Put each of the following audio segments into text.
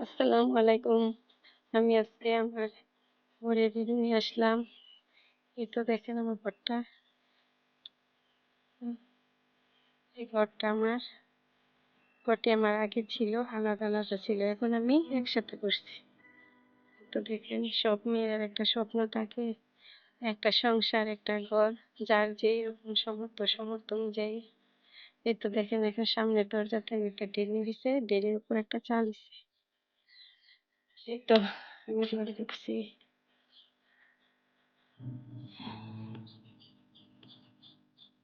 আসসালামু আলাইকুম। আমি আজকে আমার ঘরের ভিডিও নিয়ে আসলাম। তো দেখেন আমার ঘরটা। এই ঘরটা আমার। ঘরটি আমার আগে ছিল, আলাদা আলাদা ছিল। এখন আমি একসাথে করছি। তো দেখেন, সব মেয়ের একটা স্বপ্ন থাকে, একটা সংসার, একটা ঘর, যার যেই রকম সমর্থ সামর্থ্য অনুযায়ী। এই তো দেখেন, এখন সামনের দরজাতে একটা ডেলি দিছে ডেলির উপর একটা চাল দিছে এই তো আমি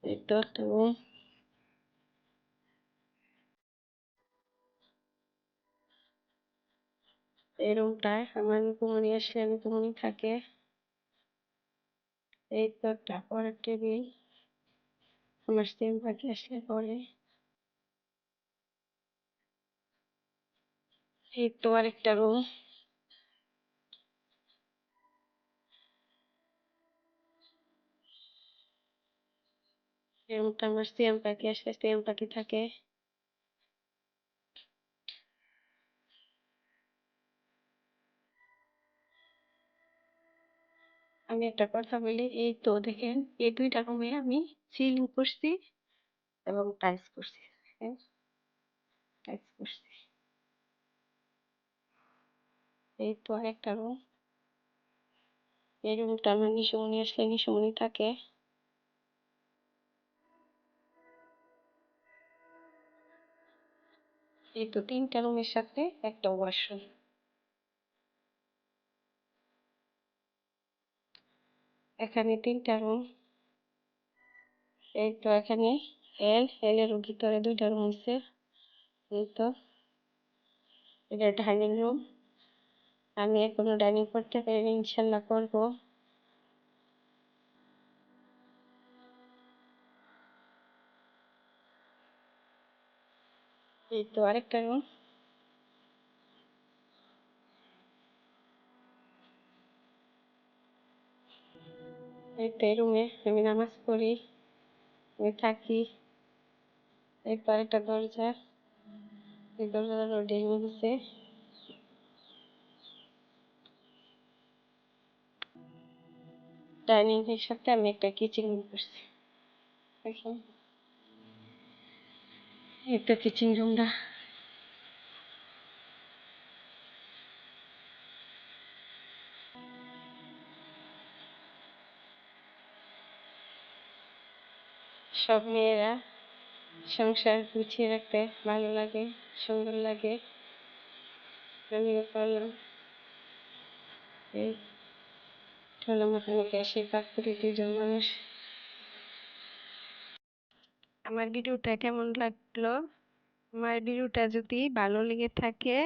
এই তো একটা নুকুমনি আসলে নুকুমনি থাকে এই তো একটা টেবিল আমার সেম পাখি আসলে পড়ে এই তো আরেকটা রুম আমার সেম পাখি আসলে সেম পাখি থাকে। আমি একটা কথা বলি, এই তো দেখেন, এই দুইটা রুমে আমি সিলিং করছি এবং টাইলস করছি হ্যাঁ? টাইলস করছি। এই তো আরেকটা রুম এই রুমটা আমার নিশমণি আসলে নিশমণি থাকে। এই তো তিনটা রুমের সাথে, একটা ওয়াশরুম এখানে তিনটা রুম এই তো এখানে এল এল এর ভিতরে দুইটা রুম আছে। এই তো। এটা ডাইনিং রুম আমি এখনও ডাইনিং করতে পারিনি ইনশাল্লাহ করব। এই তো আরেকটা রুম এই রুমে আমি নামাজ পড়ি, আমি থাকি। এই তো আরেকটা দরজা। এই দরজাটা ডেলিং দিছে। ডাইনিং এর সাথে আমি একটা কিচেন করছি। দেখেন। এই তো কিচেন সব মেয়েরা সংসার গুছিয়ে রাখতে ভালো লাগে, সুন্দর লাগে। আমিও করলাম এই হলো মোটামুটি আশীর্বাদ দুজন মানুষ। আমার ভিডিওটা কেমন লাগল? আমার ভিডিওটা যদি ভালো লেগে থাকে,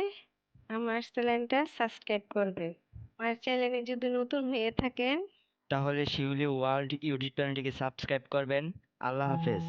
আমার চ্যানেলটা সাবস্ক্রাইব করবেন। আমার চ্যানেলে যদি নতুন হয়ে থাকেন, তাহলে শিউলি ওয়ার্ল্ড ইউটিউব চ্যানেলটিকে সাবস্ক্রাইব করবেন। আল্লাহ হাফেজ।